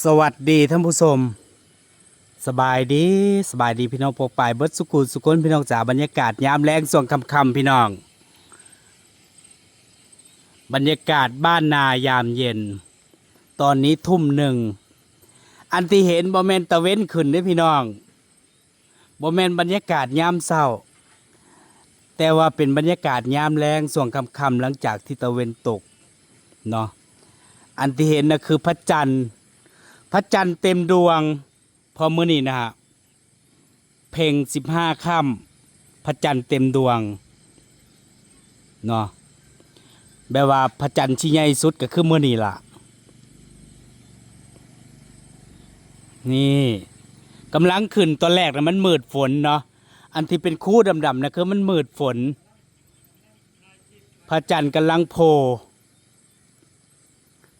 สวัสดีท่านผู้ชม สบายดีสบายดีพี่น้องปกปายเบิดสุกุลสุกนพี่น้องจ๋าบรรยากาศยามแรงส่วงคำๆพี่น้อง บรรยากาศบ้านนายามเย็น ตอนนี้ทุ่มหนึ่ง อันที่เห็นบ่แมนตะเว้นขึ้นเด้พี่น้องบ่แมนบรรยากาศยามเศร้า แต่ว่าเป็นบรรยากาศยามแรงส่วงคำๆหลังจากที่ตะเวนตกเนาะอันที่เห็นนะคือพระจันทร์ พระจันทร์เต็มดวง พอมื้อนี้นะฮะเพ่งสิบห้าค่ำพระจันทร์เต็มดวงเนาะแบบว่าพระจันทร์ที่ใหญ่สุดก็คือมื้อนี้ล่ะ นี่กำลังขึ้นตอนแรกนะมันมืดฝนเนาะอันที่เป็นคู่ดำๆนะคือมันมืดฝน พระจันทร์กำลังโผล่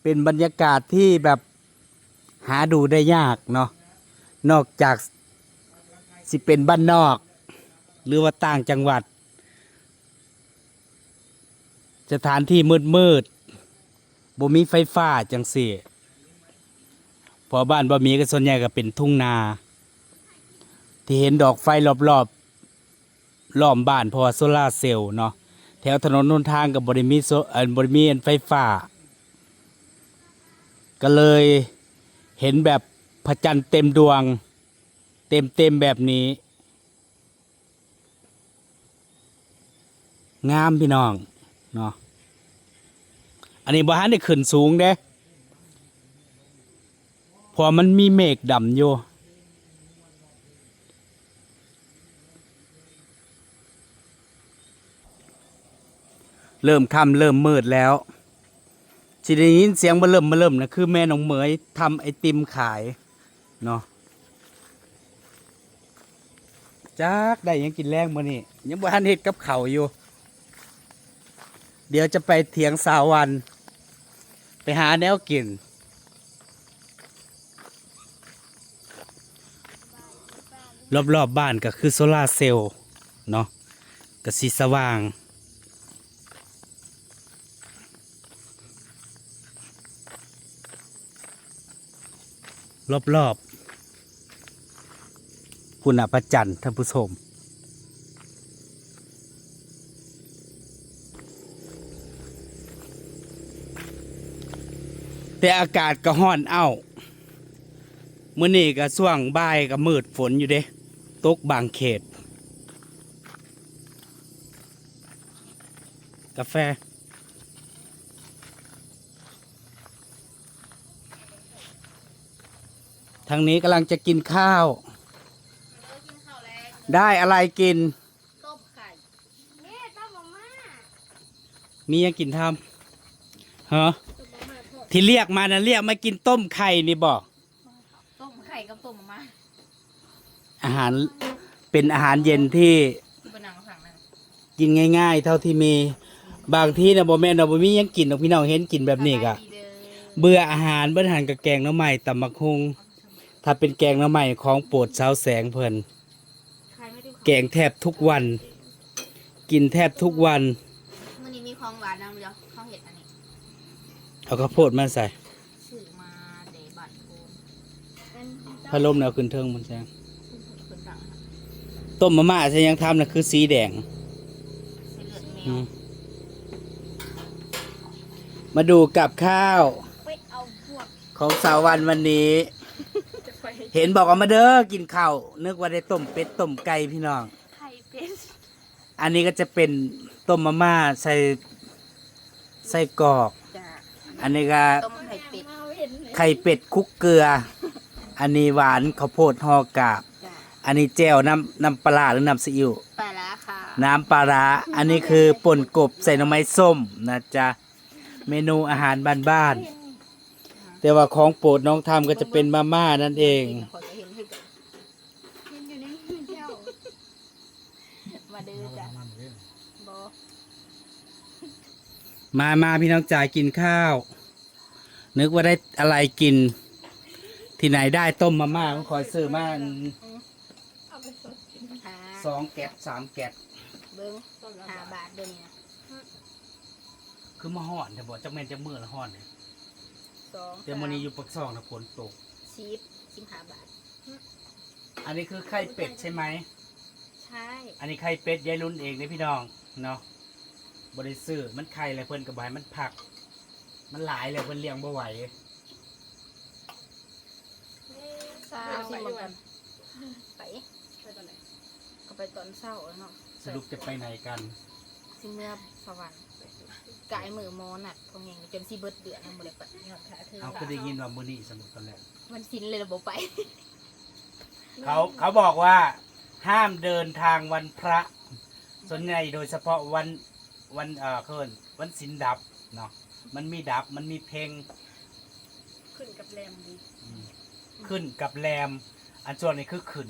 เป็นบรรยากาศที่แบบ หาดูได้ยากเนาะนอกจากสิเป็นบ้านนอก หรือว่าต่างจังหวัด สถานที่มืดมืดบ่มีไฟฟ้าจังสี่พอบ้านบ่มีก็ส่วนใหญ่ก็เป็นทุ่งนา ที่เห็นดอกไฟรอบๆล้อมบ้านพราะว่าโซลาเซลล์เนาะแถวถนนนนทางกับบริมีโซเออบริมีไฟฟ้า ก็เลย เห็นแบบพระจันทร์เต็มดวง เต็มเต็มแบบนี้ งามพี่น้องเนาะอันนี้บ้านได้ขึ้นสูงเด้เพอมันมีเมฆดำอยู่เริ่มค่ำเริ่มมืดแล้ว สิได้ยินเสียงมาเริ่มมาเริ่มนะคือแม่น้องเหมยทำไอติมขายเนาะจักได้ยังกินแรงมานี่ยังบ่ทันเฮ็ดกับเขาอยู่ เดี๋ยวจะไปเถียงสาววัน ไปหาแนวกิน รอบๆบบ้านก็คือโซลาเซลล์เนาะก็สีสว่าง รอบๆคุณอพระจันทร์ท่านผู้ชมแต่อากาศก็ห้อนเอ้ามื้อนี้ก็ช่วงบ่ายก็มืดฝนอยู่เด้ตกบางเขต กาแฟางนี้กำลังจะกินข้าวกินข้าวแรงได้อะไรกิน ต้มไข่เนี่ยต้มมาม่ามียังกินทำฮะต้มมาม่าทอดที่เรียกมานะเรียกมากินต้มไข่นี่บอกต้มไข่กับต้มมาม่าอาหารเป็นอาหารเย็นที่เป็นหนังสั่งนั่นกินง่าย ๆ เท่าที่มีบางที่นะบ่แม่นเราบ่มีหยังกินหรอกพี่น้องเห็นกินแบบนี้ก็สบายดีเด้อเบื่ออาหารเบื่ออาหารกับแกงหน้ำใหม่ตำบักฮุง ถ้าเป็นแกงหน้ำใหม่ของโปรดสาวแสงเพิ่นใครไม่ได้แกงแทบทุกวัน กินแทบทุกวัน มันนี้มีของหวานนะเดี๋ยวข้าวเห็ดอันนี้เอาข้าวโพดมาใส่ซื้อมาเดบัตโคนอันพัดลมแนวขึ้นเทิงมันแสงคนสั่งนะต้มมาม่าใช่ยังทำนะคือสีแดงใส่เลือดแมอืวมมาดูกับข้าว ไปเอาพวกของสาววันวันนี้จะไป เห็นบอกว่ามาเด้อกินข้าวนึกว่าได้ต้มเป็ดต้มไก่พี่น้อง ไข่เป็ดอันนี้ก็จะเป็นต้มมาม่าใส่ใส่กรอก จ้าอันนี้ก็ต้มไข่เป็ดไข่เป็ดคลุกเกลือ อันนี้หวานข้าวโพดห่อกาบ จ้าอันนี้แจ่วน้ำน้ำปลาร้าหรือน้ำซีอิ๊ว ปลาร้าค่ะน้ำปลาร้าอันนี้คือป่นกบใส่หน่อไม้ส้มนะจ๊ะ เมนูอาหารบ้านๆ แต่ว่าของโปรดน้องทำก็จะเป็นมาม่านั่นเอง ขอจะเห็นให้กันเห็นอยู่ในเที่ยวมาเด้อจ้ะบอมามาพี่น้องจ่ายกินข้าว นึกว่าได้อะไรกิน ที่ไหนได้ต้มมาม่าก็คอยซื้อมาหาสองแกะสามแกะเบิ้งหาบาทเดินเนี่ยคือมาห่อนแต่บอกจักแม่นจะมือละห่อนเนี่ย สสองเดี๋ยวมื้อนี้อยู่ปักซองนะฝนตกชีสสิบห้าบาท อันนี้คือไข่เป็ดใช่ไหม ใช่อันนี้ไข่เป็ดยายรุ่นเองนี่พี่น้องเนาะบริซื้อมันไข่อะไรเพิ่นกับบายมันผัก มันหลายเลยเพิ่นเลี้ยงบ่ไหวสาวสิเหมือนกันไปไปตอนไหนก็ไปตอนเช้าแล้วเนาะสรุปจะไปไหนกัน สิเมื่อสวรรค์ กายมือโมนัดพงเองจนสิเบิดเดือนทั้งหมดเลยปะยอดขาเธอเอาก็ได้ยินว่ามื้อนี้สรุปตอนแรกมันสิ้นเลยระบบไปเขาเขาบอกว่าห้ามเดินทางวันพระส่วนใหญ่โดยเฉพาะวันวันเอ่อเคินวันสินดับเนาะมันมีดับมันมีเพลงขึ้นกับแรมดีอืมขึ้นกับแรม อันส่วนนี้คือขึ้น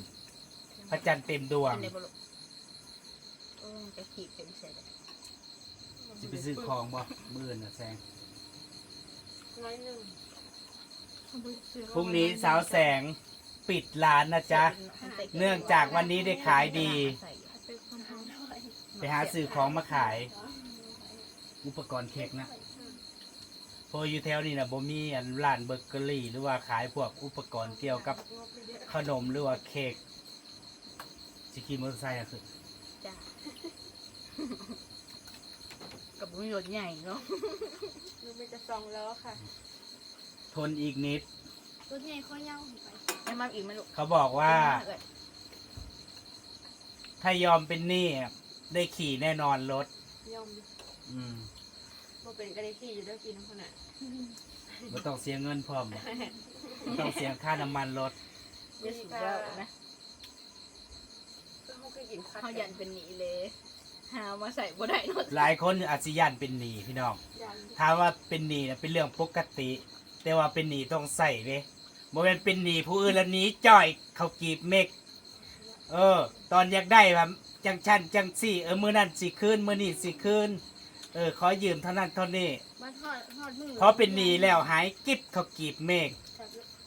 พระจันทร์เต็มดวงในบรุโอ้ยจะขีดเป็นเศษจะไปซื้อของบ่มื้อน่ะแซงน้อยหนึ่งพรุ่งนี้สาวแสงปิดร้านนะจ๊ะ เนื่องจากวันนี้ได้ขายดี ไปหาซื้อของมาขาย อุปกรณ์เค้กนะเพออยู่แถวนี้นะบ่มีอันร้านเบเกอรี่ หรือว่าขายพวกอุปกรณ์เกี่ยวกับขนมหรือว่าเค้กสิขี่มอเตอร์ไซค์อะคือจ้า กับบุญยศใหญ่เนาะนึกไม่จะซองแล้วค่ะทนอีกนิด รถใหญ่ข้อยาวไปไม่มาอีกไหมลูกเขาบอกว่าเกิดถ้ายอมเป็นหนี้ได้ขี่แน่นอนรถ ยอมดิอืมบ่เป็นกระได้ที่อยู่ด้วยกินน้ำขนาดไม่ต้องเสียเงินพร้อมบ่บ่ต้องเสียค่าน้ำมันรถจะสุดยอดนะเขาเคยกินคัดเขายันเป็นหนีเลย หามาใส่บ่ได้เนอะหลายคนอาจสิยันเป็นหนี้พี่น้องยันถามว่าเป็นหนี้นะเป็นเรื่องปกติ แต่ว่าเป็นหนี้ต้องใส่เว้ยบ่แม่นเป็นหนี้ผู้อื่นแล้วหนี้จ่อยเขากีบเมกเออ ตอนอยากได้แบบจังชันจังสี่เออมื้อนั้นสิคืนมื้อนี้สิคืนเออขอยืมเท่านั้นเท่านี้มาทอดทอดมือพอเป็นหนี้แล้วหายกิ๊บเขากีบเมก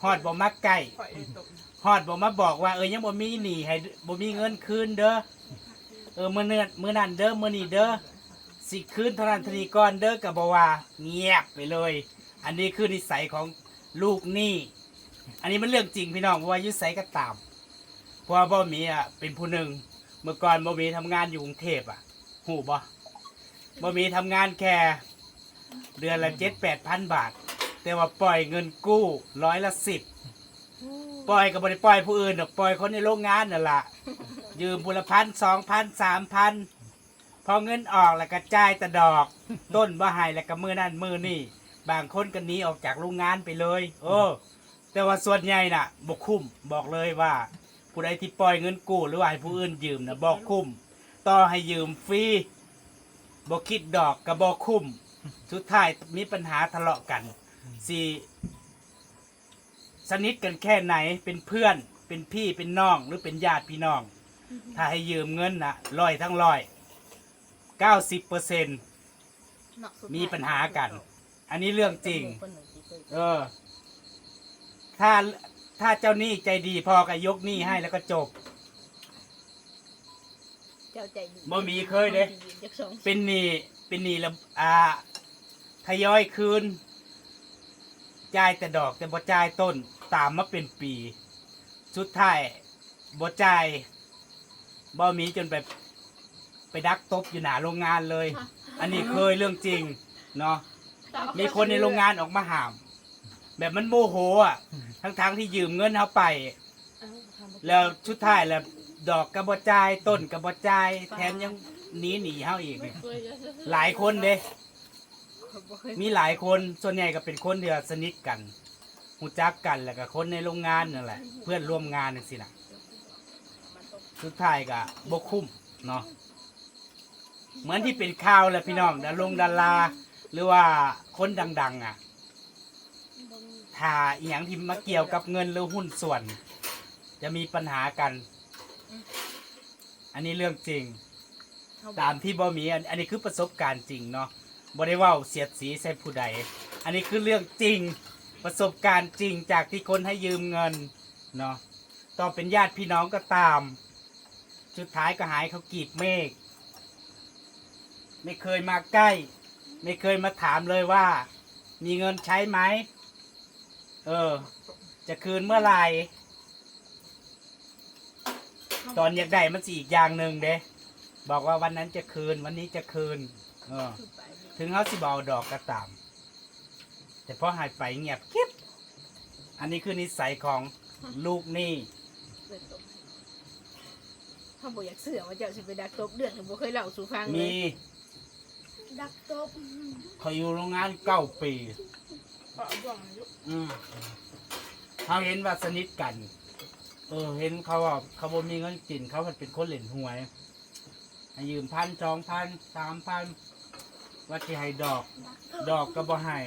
ฮอดบ่มาใกล้ข่อยเลยตกฮอดบ่มาบอกว่าเออยังบ่มีหนี้ให้บ่มีเงินคืนเด้อ เออมื้อเนื้อมื้อนั้นเด้อมื้อนี้เด้อสิคืนเท่านั้นเทานีก่อนเด้อก็บ่ว่าเงียบไปเลย อันนี้คือนิสัยของลูกหนี้อันนี้มันเรื่องจริงพี่น้องเพราะว่ายุไสก็ตามเพราะว่าบ่มีอะเป็นผู้หนึ่งเมื่อก่อนบ่มีทำงานอยู่กรุงเทพอะหูบ่บ่มีทำงานแค่เดือนละเจ็ดแปดพันบาท แต่ว่าปล่อยเงินกู้ร้อยละสิบปล่อยกับบริปล่อยผู้อื่นดอกปล่อยคนในโรงงานนั่นล่ะ ยืมบุรพันสองพันสามพันพอเงินออกแล้วก็จ่ายแต่ดอก ต้นบ่ใหายแล้วก็มือนั่นมือนี่ บางคนก็หนีออกจากโรงงานไปเลย โอ้แต่ว่าส่วนใหญ่น่ะบกคุ้มบอกเลยว่า ผู้ใดที่ปล่อยเงินกู้หรือว่าให้ผู้อื่นยืมนะบอกคุ้มต่อให้ยืมฟรีบอกคิดดอกก็บอกคุ้มสุดท้ายมีปัญหาทะเลาะกันสีสนิทกันแค่ไหนเป็นเพื่อนเป็นพี่เป็นน้องหรือเป็นญาติพี่น้อง ถ้าให้ยืมเงินนะร้อยทั้งร้อยเก้าสิบเปอร์เซ็นต์เนาะสุดท้ยมีปัญหากัน อันนี้เรื่องจริงคนหนึ่งที่เคยเออ ถ้าถ้าเจ้าหนี้ใจดีพอก็ยกหนี้ให้แล้วก็จบเจ้าใจดีบ่มีเคยเด้ที่ยืนจากสองเป็นหนี้เป็นหนี้แล้วอ่าทยอยคืนจ่ายแต่ดอกแต่บ่จ่ายต้นตามมาเป็นปี สุดท้ายบ่จ่าย บ่มีจนไปไปดักตบอยู่หน้าโรงงานเลย อันนี้เคยเรื่องจริงเนาะมีคนในโรงงานออกมาห้าม แบบมันโมโหอะ ทั้งๆที่ยืมเงินเขาไป แล้วชุดท้ายแล้วดอกกระบจายต้นกระบจายแถมยังหนีหนีเขาอีกเนี่ยหลายคนเด้บ่เคยมีหลายคนส่วนใหญ่ก็เป็นคนที่สนิทกันหูจักกันแล้วก็คนในโรงงานนั่นแหละ เพื่อนร่วมงานนั่นสินะ สุดท้ายก็บกคุ้มเนาะเหมือนที่เป็นข่าวแหละพี่น้องดารงดาราหรือว่าคนดัง ๆ อะถ้าอหย่างที่มาเกี่ยวกับเงินหรือหุ้นส่วน จะมีปัญหากัน อันนี้เรื่องจริง ตามที่บ่มี อันนี้คือประสบการณ์จริงเนาะบ่ได้เว่าเสียดสีใส่ผู้ใด อันนี้คือเรื่องจริงประสบการณ์จริงจากที่คนให้ยืมเงินเนาะต่อเป็นญาติพี่น้องก็ตาม สุดท้ายก็หายเขากีบเมฆไม่เคยมาใกล้ ไม่เคยมาถามเลยว่า มีเงินใช้ไหม เออ จะคืนเมื่อไหร่ตอนอยากได้มันสิอีกอย่างหนึ่งเด้บอกว่าวันนั้นจะคืนวันนี้จะคืน เออ ถึงเขาสิบเอาดอกก็ตาม แต่พอหายไปเงียบกิ๊บอันนี้คือนิสัยของลูกหนี่ เปิดตบถ้าบ่อยากเสือว่าเจ้าสิไปดักตบเดือนก็บ่เคยเล่าสู่ฟังเลมียดักตบเขาอยู่โรงงานเก้าปีก็เอาบ่วงมาลูกอืมเขาเห็นว่าสนิทกัน เออ เห็นเขาว่าเขาบ่มีเงินกินเขามันเป็นคนเล่นหวยให้ยืมพันสองพันสามพันว่าจะให้ดอก ดอกก็บ่ให้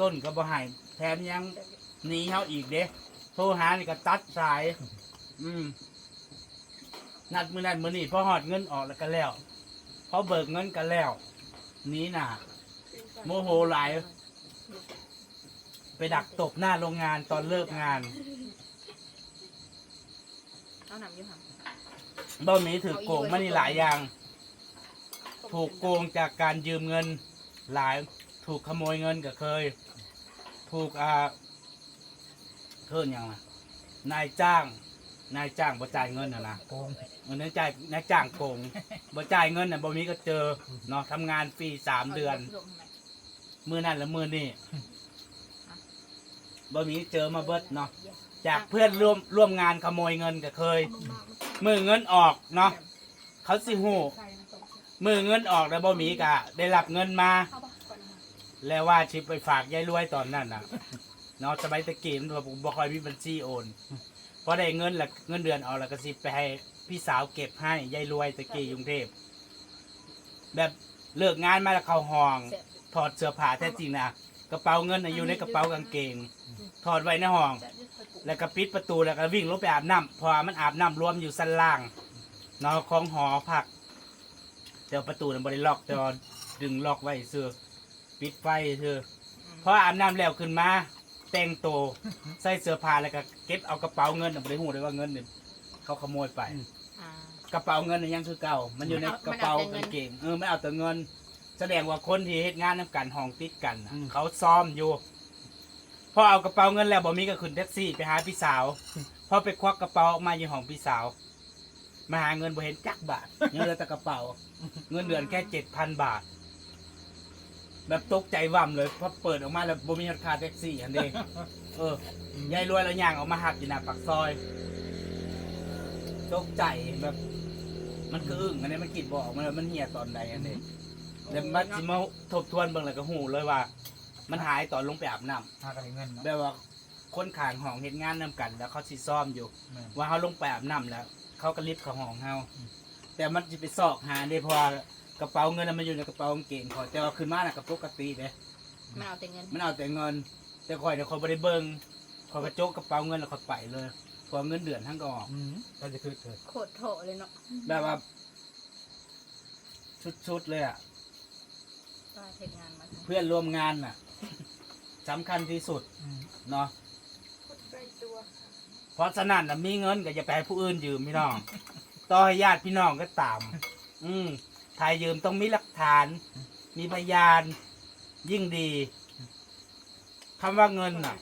ต้นก็บ่ให้แถมยังหนีเขาอีกเด้โทรหานี่ก็ตัดสาย อืม นัดมือนั้นมือนี้พอหอดเงินออกแล้วก็แล้วพอเบิกเงินก็แล้วหนี้น่ะ โมโหหลาย ไปดักตบหน้าโรงงานตอนเลิกงานเอาหนำอยู่หั่นบ่มีถือโกงมานี่หลายอย่าง ถูกโกงจากการยืมเงินหลาย ถูกขโมยเงินก็เคย ถูกอ่าเพิ่นยังไงนายจ้าง นายจ้างบ่จ่ายเงินน่ะนะโกงมันนายจ่ายนายจ้างโกงบ่จ่ายเงินน่ะบ่มีก็เจอเนาะทำงานฟรีสามเดือนายู่กับพัดลมทำไมมือนั่นและมือนี่บ่มีเจอมาเบิดเนาะจากเพื่อนร่วมร่วมงานขโมยเงินก็เคย มือเงินออกเนาะเขาสิหูใครมาตบมือเงินออกแล้วบ่มีกะได้รับเงินมาเข้าปะก่อนมา แล้วว่าชิปไปฝากยายรวยตอนนั้นน่ะเนาะสมัยตะกี้มันบ่ค่อยมีบัญชีโอนพ อได้เงินล้วเงินเดือนออกแล้วก็สิไปให้พี่สาวเก็บให้ยายรวยตะกี้กรุงเทพแบบเลิกงานมาแล้วเขาห้อง ถอดเสื้อผ้าแท้จริงนะกระเป๋าเงินน่ะอยู่ในกระเป๋ากางเกง ถอดไว้ในห้อง แล้วก็ปิดประตูแล้วก็วิ่งลงไปอาบน้ำเพอมันอาบน้ำรวมอยู่ชั้นล่างนอของหอพักแต่ว่าประตูนั้นบริล็อกแต่ว่าดึงล็อกไว้เสือปิดไฟเธอพออาบน้ำแล้วขึ้นมา แต่งตัวใส่เสื้อผ้าแล้วก็เก็บเอากระเป๋าเงินน่ะบริหูเลยว่าเงินเนี่ยเขาขโมยไป อ่า กระเป๋าเงินน่ะยังคือเก่า มันอยู่ในกระเป๋ากางเกงเออไม่เอาแต่เงิน แสดงว่าคนที่เฮ็ดงานน้ำกันห้องติดกันน่ะเขาซ้อมอยู่ พอเอากระเป๋าเงินแล้วบ่มีก็ขึ้นแท็กซี่ไปหาพี่สาว พอไปควักกระเป๋าออกมาอยู่ห้องพี่สาว มาหาเงินบ่เห็นจักบาทยังเหลือแต่กระเป๋า เงินเดือนแค่เจ็ดพันบาท แบบตกใจว่ำเลยพอเปิดออกมาแล้วบ่มีราคาแท็กซี่อันเด้เออยายรวยแล้วย่างออกมาหักอยู่หน้าปากซอยตกใจแบบ มันคืออึ้งอันนี้มันกิดบออกมันมันเหี่ยตอนใดอันนี้แล้วมันสิมาทบทวนเบิ่งแล้วก็หูเลยว่า มันหายตอนลงไปอาบน้ำหากันได้เงินเนาะ แบบว่าคนขางห้องเฮ็ดงานนํกัน แล้วเขาสิซ่อมอยู่ แม่น ว่าเขาลงไปอาบน้ำแล้ว เขาก็ลิฟต์เข้าห้องเฮาแต่มันจะไปซอกหาได้เพราะว่า กระเป๋าเงินน่ะมันอยู่ในกระเป๋ากางเกงเขาแต่ว่าขึ้นมาน่ะก็ปกติเด้ มันเอาแต่เงินมันเอาแต่เงิน แต่คอยเดี๋ยวคอยบ่ได้เบิ่งคอยกระโจกกระเป๋าเงินแล้วคอยไปเลยเพอเงินเดือนทั้งก็ออกอืมก็จะคือเกิดโคตรโถเลยเนาะแบบว่าชุดๆเลยอะ ก็เทงานมาทั้งเพื่อนร่วมงานน่ะสำคัญที่สุดอืมเนาะคนใกล้ตัวค่ะเพราะฉะนั้นน่ะมีเงินก็อย่าไปให้ผู้อื่นยืมพี่น้อง ต่อให้ญาติพี่น้องก็ตาม อืม ถ่ายยืมต้องมีหลักฐาน มีพยาน ยิ่งดีคำว่าเงินน่ะ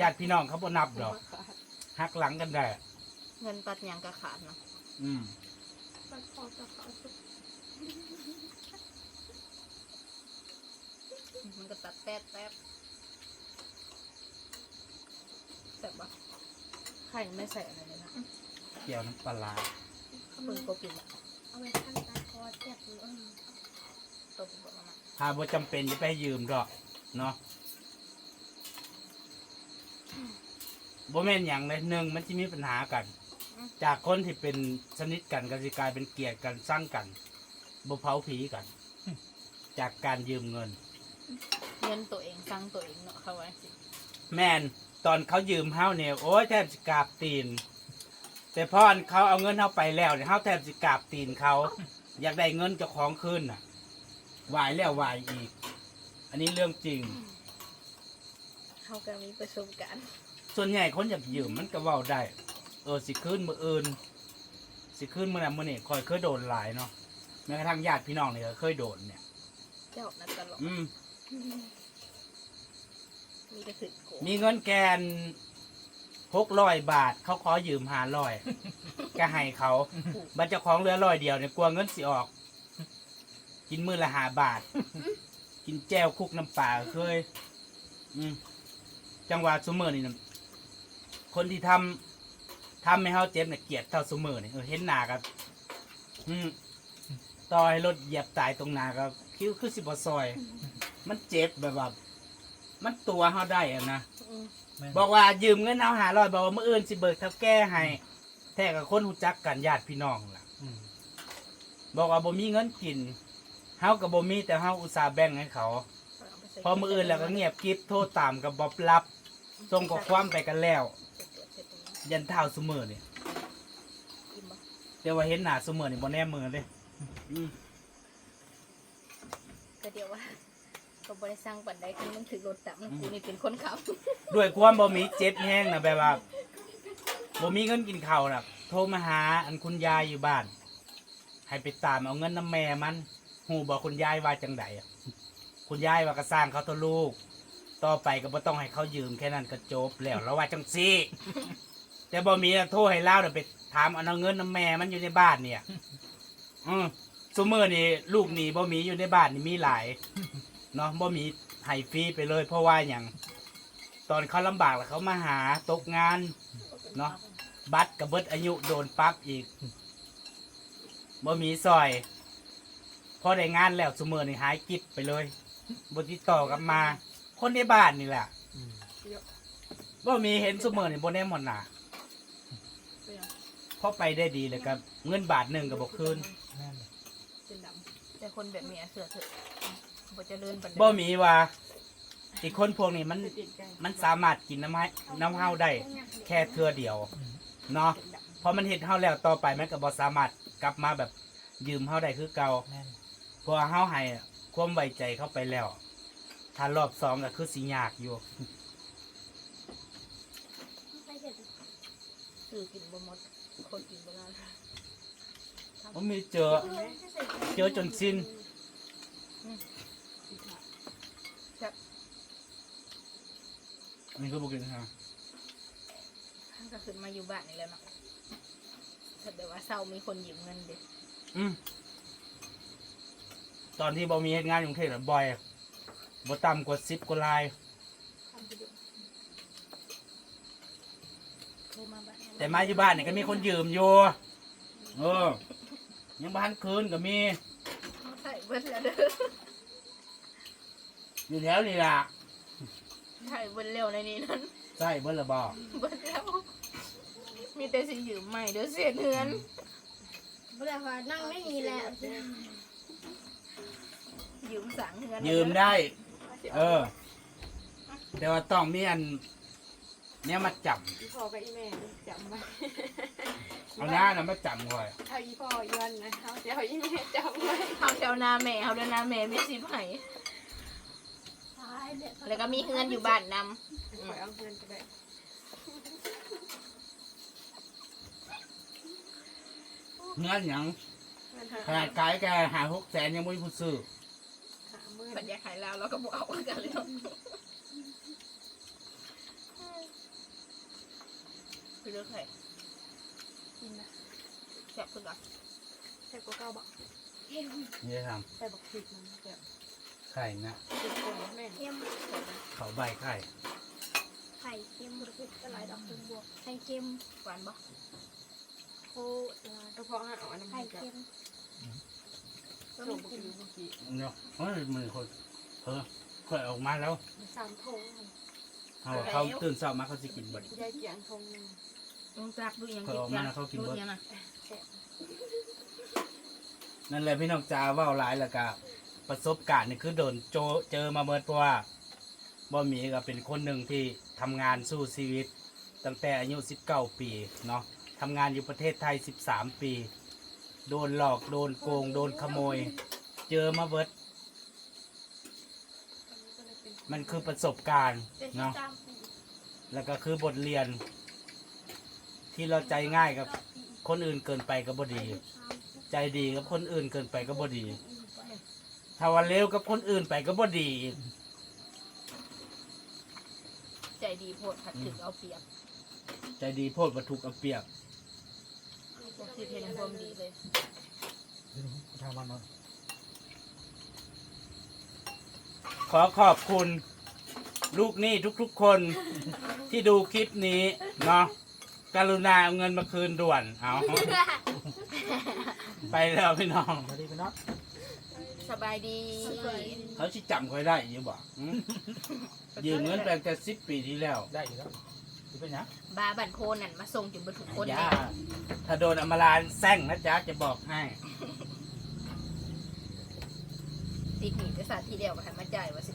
ญาติพี่น้องเขาบ่นับดอกหักหลังกันได้เงินตัดหยังกระขาดเนาะอืมมันพอจะเขาสุดมันก็ตัดแป๊บแป๊บแซ่บปะไข่ไม่ใส่อะไรเลยนะเกี่ยวน้ำปลาร้าเปิดก็กินละเอาไปขั้นตาค อเจ็บหรือเออตัวผมบอกมาถ้าบ่จำเป็นจะไปให้ยืมดอกเนาะบ่แม่นอย่างเลยหนึ่งมันจะมีปัญหากัน จากคนที่เป็นสนิทกันก็สิกลายเป็นเกลียดกันสร้างกันบ่เผาผีกัน จากการยืมเงิน เงินตัวเองสั่งตัวเองเนาะเข้าไว้สิแม่นตอนเขายืมเฮาเนี่ยโอ้ยแทบจะกราบตีน แต่พออันเขาเอาเงินเฮาไปแล้วเนี่ยเฮาแทบจะกราบตีนเขา อยากได้เงินเจ้าของคืนน่ะไหวแล้วไหวอีก อันนี้เรื่องจริง เขาก็มีประสบการณ์ส่วนใหญ่คนอยากยืมมันก็เว้าได้ เออสิคืนมืออื่น สิคืนมือนั้นมือนี้คอยเคยโดนหลายเนาะแม้กระทั่งญาติพี่น้องเนี่ยก็เคยโดนเนี่ย เจ้านั่นตลอดอืมมีแต่ถึกโกมีเงินแกน หกร้อยบาท เขาขอยืมหาร้อยก็ให้เขาบัตรเจ้าของเหลือร้อยเดียวเนี่ยกลัวเงินสิออก กินมือละหาบาท กินแจ้วคุกน้ำปลาเคย อืมจังหวะซุมเมอร์นี่นะคนที่ทำทำให้เขาเจ็บเนี่ยเกลียดเท่าซุมเมอร์นี่เออเห็นหน้ากับ อืมต่อให้รถเหยียบตายตรงหน้ากับคิ้วคือสิบซอย มันเจ็บแบบว่า มันตัวเขาได้อะนะอืมบอกว่ายืมเงินเอาหาร้อยบอกว่าเมื่ออื่นสิเบิกเท่าแก้ให้แท้กับคนหูจักกันญาติพี่น้องล่ะอืมบอกว่าบ่มีเงินกินเฮากับบ่มีแต่เฮาอุตส่าห์แบ่งให้เขาเอาไปใส่พอมื้ออื่นแล้วก็เงียบกริบโทรตามกับบ่รับส่งข้อความไปกันแล้วเสร็จตรงนี้ยันเท้าซุมื้อนี่อิ่มบ่แต่ว่าเห็นหน้าซุมื้อนี่บ่แน่มือเลยอืมก็เดี๋ยวว่า ก็บริสั่งปันใดคือมันถึกรถตับมันกูนี่เป็นคนขับด้วยความบ่มีเจ็บแห้งนะแบบว่าบ่มีเงินกินข้าวน่ะ โทรมาหาอันคุณยายอยู่บ้าน ให้ไปตามเอาเงินน้ำแม่มันหูบอกคุณยายว่าจังไดอะคุณยายว่าก็สร้างเขาตัวลูก ต่อไปก็บ่ต้องให้เขายืมแค่นั้นก็จบแล้วแล้วว่าจังซี่ แต่บ่มีอะโทรให้เล่าเดี๋ยวไปถามเอาเงินน้ำแม่มันอยู่ในบ้านเนี่ย อืมซุมื้อนี่ลูกหนี่บ่มีอยู่ในบ้านนี่มีหลาย เนาะบ่มีให้ฟรีไปเลย เพราะว่าอย่างตอนเขาลำบากแล้วเขามาหาตกงาน เนาะ บัตรกับเบิดอายุโดนปรั๊บอีกบ่มีซอย พอได้งานแล้วสมือนี่หายกิบไปเลยบติดต่อกลับมา คนในบ้านนี่แหละอืมบ่มีเห็นสมือนี่บนแน่หมดหนาพอไปได้ดีเลยครับเงินบาทหนึ่งกับบอกคืนแม่นเลยเป็นดำแต่คนแบบเมียเสือเถอะ บ่เจะเลินปันใดบ่มีว่าอีกคนพวกนี้มันมันสามารถกินน้ำให้น้ำเฮาได้ แค่เทื่อเดียวอืมเนาะพอมันเห็นเฮาแล้วต่อไปมันก็บ่สามารถกลับมาแบบยืมเฮาได้คือเก่าแม่นเพราะว่าเฮาให้ความไว้ใจเข้าไปแล้ว ถ้ารอบสองก็คือสิยากอยู่ไปเสร็จคือกินบ่หมดคนกินบ่ได้ผมมีเจอ เจอจนสิ้น นี่คือบุกินฮะท่านก็ขึ้นมาอยู่บ้านนี่แหล้วเนาะถ้าแบบว่าเศร้ามีคนยืมเงินเด็กอืมตอนที่บอมีเฮ็ดงานอยู่กรุงเทพน่ะบ่อยบ่ต่ำกว่าสิบกว่าลาย โทรมาบ้านแต่มาอยู่บ้านเนี่ยก็มีคนยืมอยู่เออ ยังบ้านคืนก็มีใช่เบิ้ลแล้วเด้ออยู่แถวนี่ล่ะ ใช่เบิ้ลเร็วในนี้นั้นใช่เบิ่ละบ่เบิ้ลแล้วมีแต่สิยืมใหม่เด้อเสียเงินเวลาว่านั่งไม่มีแล้วยืมสังเงินยืมได้ เออ แต่ว่าต้องมีอันเนี้ยมาจับอีพ่อกับอีแม่จำไว้เอาหน้าน่ะมาจับก่อยเอาอีพ่อย้อนนะเอาเดี๋ยวอีแม่จำไว้เขาเจ้าหน้าแม่เขาเดินหน้าแม่มีสิบไห้ตายเด็ด แล้วก็มีเงินอยู่บ้านนปล่อยเอาเงินไปได้เงินหยังเงินหาขนาดขายแกหาหกแสนยังไม่มีผู้ซื้อหาหมื่นำปัญญาขายลาวเราก็บอกเอากันเลยคือเรื่องใครกินนะแซ่บขึ้นก่อนใส่กว่าเก้าบาทนี่ทใส่บักพริกมันแบบำ ไข่นะเป็นคนแม่เค็มเขาใบไข่ไข่เค็มหรืออะไรดอกเป็นบวกไข่เค็มหวานบ่โคตรลายกระเพาะอาหารอ่อนน้ำไข่มันกับเค็มส่งบักพริกเมื่อกี้เนาะเฮ้ยมือคนเออค่อยออกมาแล้วสามทงเขาเขาตื่นเช้ามาเขาสิกินบ่ดยายเกียงทงหนึ่งลงจากดูยังเขาออกมาแล้วเขากินเบิดดูยังนะนั่นแหละพี่น้องจ้าเว่าหลายแล้วก็ ประสบการณ์นี่คือโดนโจเจอมาเบิดเพราะว่าบ่หมีก็เป็นคนหนึ่งที่ทำงานสู้ชีวิต ตั้งแต่อายุ 19 ปีเนาะทำงานอยู่ประเทศไทย 13 ปี โดนหลอกโดนโกง โดนขโมย เจอมาเบิด มันคือประสบการณ์เนาะแล้วก็คือบทเรียน ที่เราใจง่ายกับคนอื่นเกินไปก็บ่ดี ใจดีกับคนอื่นเกินไปก็บ่ดี ถ้าว่าเลวกับคนอื่นไปก็บ่ดีอีกใจดีโพดผัดถึงเอาเปรียบใจดีโพดวัตถุกเอาเปรียบพวกที่เพลงความดีเลยทางมันเนาะขอขอบคุณ ลูกหนี้ทุกๆคนที่ดูคลิปนี้เนาะกรุณาเอาเงินมาคืนด่วนเอา ไปแล้วพี่น้องสวัสดีพี่น้อง สบายดีเขาชิจำคอยได้อยู่บ่หืมยืมเงินไปแต่สิบปีที่แล้วได้อยู่แล้วคือเป็นหยังบาบันโคนนั่นมาส่งถึงบรรทุกคนย่าเนี่ยถ้าโดนอมรานแซงนะจ๊ะจะบอกให้ ติดหนีไปสาทีเดียวกับหันมาจ่ายว่าสิ